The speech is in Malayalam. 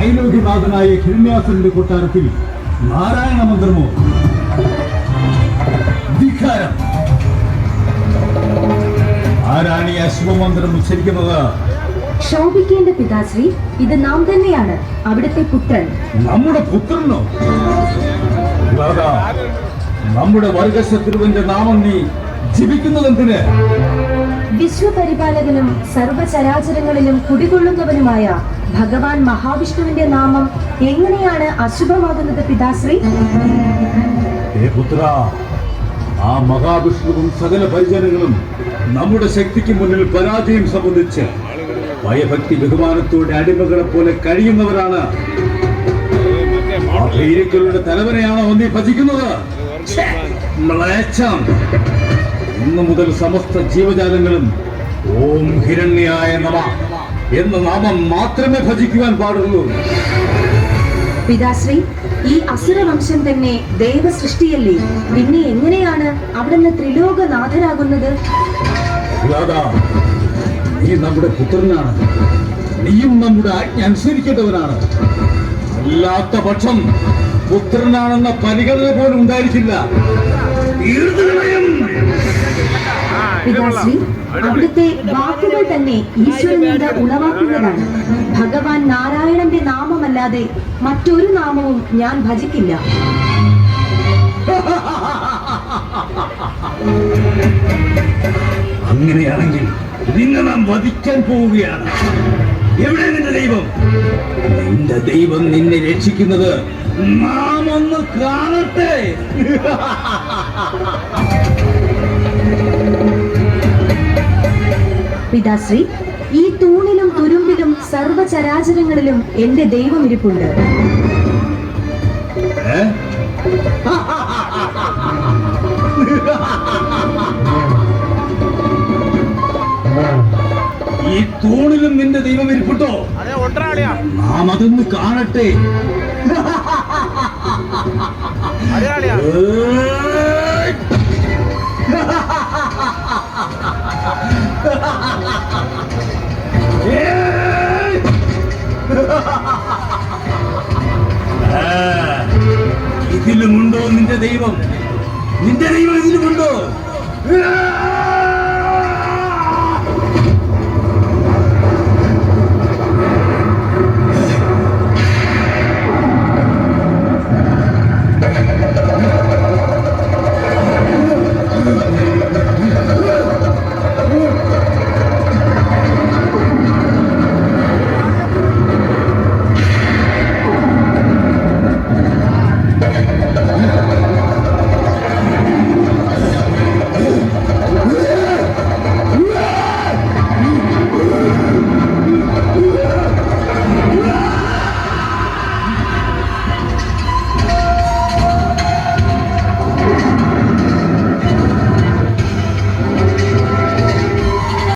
ത്രൈലോക്യനാഥനായ ഹിരണ്യാസന്റെ കൊട്ടാരത്തിൽ നാരായണ മന്ത്രമോ? ധിക്കാരം. ആരാണ് ഈ അശുഭമന്ത്രം ഉച്ചരിക്കുന്നത്? ക്ഷോഭിക്കേണ്ട പിതാശ്രീ ഇത് നാം തന്നെയാണ് അവിടുത്തെ പുത്രൻ. നമ്മുടെ പുത്രനോ? നമ്മുടെ വർഗശത്രുവിന്റെ നാമം നീ ജപിക്കുന്നതെന്തിന്? വിശ്വപരിപാലകനും സർവചരാചരങ്ങളിലും കുടികൊള്ളുന്നവനുമായ ഭഗവാൻ മഹാവിഷ്ണുവിന്റെ നാമം എങ്ങനെയാണ് അശുഭമാകുന്നത് പിതാശ്രീ? പുത്ര ആ മഹാവിഷ്ണുവും സകല പരിജനങ്ങളും നമ്മുടെ ശക്തിക്ക് മുന്നിൽ പരാജയം സംബന്ധിച്ച് ഭയഭക്തി ബഹുമാനത്തോടെ അടിമകളെ പോലെ കഴിയുന്നവരാണ്. തലവനെയാണോ നീ ഭജിക്കുന്നത്? മ്ലേച്ഛം. ഇന്നു മുതൽ സമസ്ത ജീവജാലങ്ങളും ഓം ഹിരണ്യായ നമ എന്ന നാമം മാത്രമേ ഭജിക്കുവാൻ പാടുള്ളൂ. പിതാശ്രീ ഈ അസുരവംശം തന്നെ ദേവ സൃഷ്ടിയല്ലേ പിന്നെ എങ്ങനെയാണ് അവിടുന്ന് ത്രിലോകനാഥനാകുന്നത്? നീ നമ്മുടെ പുത്രനാണ്. നീയും നമ്മുടെ ആജ്ഞ അനുസരിക്കേണ്ടവനാണ്. അല്ലാത്ത പക്ഷം പുത്രനാണെന്ന പരിഗണന പോലും ഉണ്ടായിരിക്കില്ല തീർന്നു കളയും. പിതാശ്രീ അവിടുത്തെ വാക്കുകൾ തന്നെ ഈശ്വരനീത ഉളവാക്കുന്നതാണ്. ഭഗവാൻ നാരായണന്റെ നാമമല്ലാതെ മറ്റൊരു നാമവും ഞാൻ ഭജിക്കില്ല. അങ്ങനെയാണെങ്കിൽ നിന്നെ നാം വധിക്കാൻ പോവുകയാണ്. എവിടെ നിന്റെ ദൈവം? നിന്റെ ദൈവം നിന്നെ രക്ഷിക്കുന്നത് നാം ഒന്ന് കാണട്ടെ. പിതാശ്രീ ഈ തൂണിലും തുരുമ്പിലും സർവചരാചരങ്ങളിലും എന്റെ ദൈവം ഇരിപ്പുണ്ട്. ഈ തൂണിലും നിന്റെ ദൈവം ഇരിപ്പുട്ടോ നാം അതൊന്ന് കാണട്ടെ. ഇതിലുമുണ്ടോ നിന്റെ ദൈവം? നിന്റെ ദൈവം ഇതിലുമുണ്ടോ?